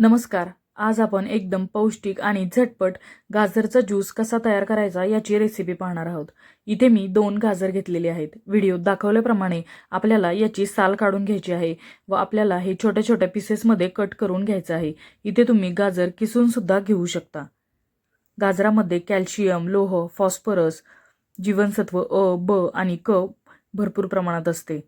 नमस्कार. आज आपण एकदम पौष्टिक आणि झटपट गाजरचा ज्यूस कसा तयार करायचा याची रेसिपी पाहणार आहोत. इथे मी दोन गाजर घेतलेले आहेत. व्हिडिओ दाखवल्याप्रमाणे आपल्याला याची साल काढून घ्यायची आहे व आपल्याला हे छोट्या छोट्या पीसेसमध्ये कट करून घ्यायचं आहे. इथे तुम्ही गाजर किसूनसुद्धा घेऊ शकता. गाजरामध्ये कॅल्शियम लोह फॉस्फरस जीवनसत्व अ ब आणि क भरपूर प्रमाणात असते.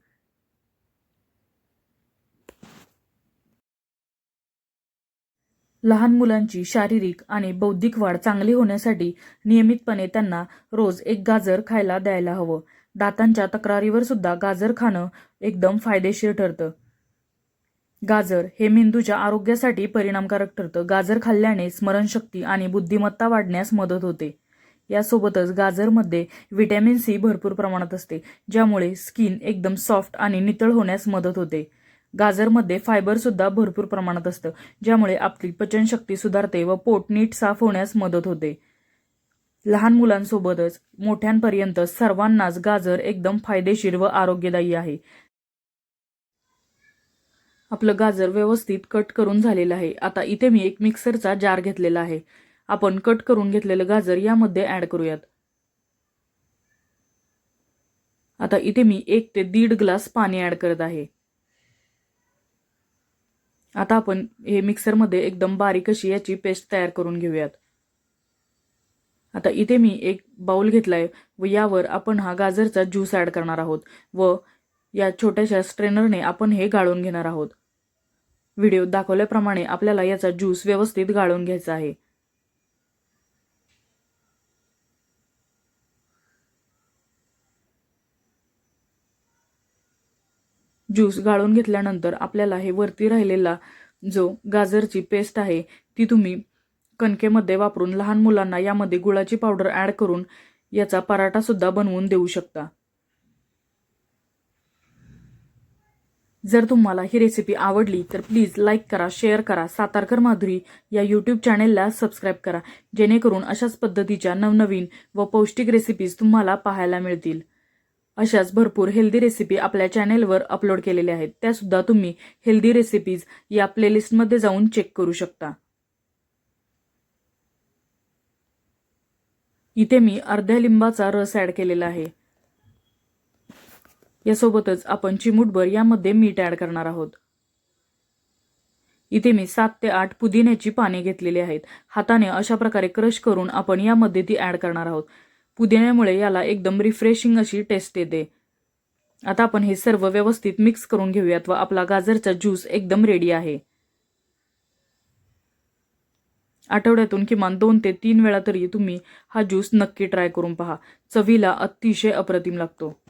लहान मुलांची शारीरिक आणि बौद्धिक वाढ चांगली होण्यासाठी नियमितपणे त्यांना रोज एक गाजर खायला द्यायला हवं. दातांच्या तक्रारीवर सुद्धा गाजर खाणं एकदम फायदेशीर ठरतं. गाजर हे मेंदूच्या आरोग्यासाठी परिणामकारक ठरतं. गाजर खाल्ल्याने स्मरणशक्ती आणि बुद्धिमत्ता वाढण्यास मदत होते. यासोबतच गाजरमध्ये व्हिटॅमिन सी भरपूर प्रमाणात असते ज्यामुळे स्किन एकदम सॉफ्ट आणि नितळ होण्यास मदत होते. गाजरमध्ये फायबर सुद्धा भरपूर प्रमाणात असतं ज्यामुळे आपली पचनशक्ती सुधारते व पोट नीट साफ होण्यास मदत होते. लहान मुलांसोबतच मोठ्यांपर्यंत सर्वांनाच गाजर एकदम फायदेशीर व आरोग्यदायी आहे. आपलं गाजर व्यवस्थित कट करून झालेलं आहे. आता इथे मी एक मिक्सरचा जार घेतलेला आहे. आपण कट करून घेतलेलं गाजर यामध्ये ऍड करूयात. आता इथे मी एक ते दीड ग्लास पाणी ऍड करत आहे. आता आपण हे मिक्सरमध्ये एकदम बारीक अशी याची पेस्ट तयार करून घेऊयात. आता इथे मी एक बाउल घेतलाय व यावर आपण हा गाजरचा ज्यूस ॲड करणार आहोत व या छोट्याशा स्ट्रेनरने आपण हे गाळून घेणार आहोत. व्हिडिओ दाखवल्याप्रमाणे आपल्याला याचा ज्यूस व्यवस्थित गाळून घ्यायचा आहे. ज्यूस गाळून घेतल्यानंतर आपल्याला हे वरती राहिलेला जो गाजरची पेस्ट आहे ती तुम्ही कणकेमध्ये वापरून लहान मुलांना यामध्ये गुळाची पावडर ॲड करून याचा पराठासुद्धा बनवून देऊ शकता. जर तुम्हाला ही रेसिपी आवडली तर प्लीज लाईक करा शेअर करा. सातारकर माधुरी या यूट्यूब चॅनेलला सबस्क्राईब करा. जेणेकरून अशाच पद्धतीच्या नवनवीन व पौष्टिक रेसिपीज तुम्हाला पाहायला मिळतील. अशाच भरपूर हेल्दी रेसिपी आपल्या चॅनेलवर अपलोड केलेल्या आहेत. त्यासुद्धा तुम्ही हेल्दी रेसिपीज या प्लेलिस्टमध्ये जाऊन चेक करू शकता. इथे मी अर्ध्या लिंबाचा रस ॲड केलेला आहे. यासोबतच आपण चिमूटभर यामध्ये मीठ ॲड करणार आहोत. इथे मी सात ते आठ पुदिन्याची पाने घेतलेली आहेत. हाताने अशा प्रकारे क्रश करून आपण यामध्ये ती ॲड करणार आहोत. पुदिन्यामुळे याला एकदम रिफ्रेशिंग अशी टेस्ट येते. आता आपण हे सर्व व्यवस्थित मिक्स करून घेऊयात व आपला गाजरचा ज्यूस एकदम रेडी आहे. आठवड्यातून किमान दोन ते तीन वेळा तरी तुम्ही हा ज्यूस नक्की ट्राय करून पहा. चवीला अतिशय अप्रतिम लागतो.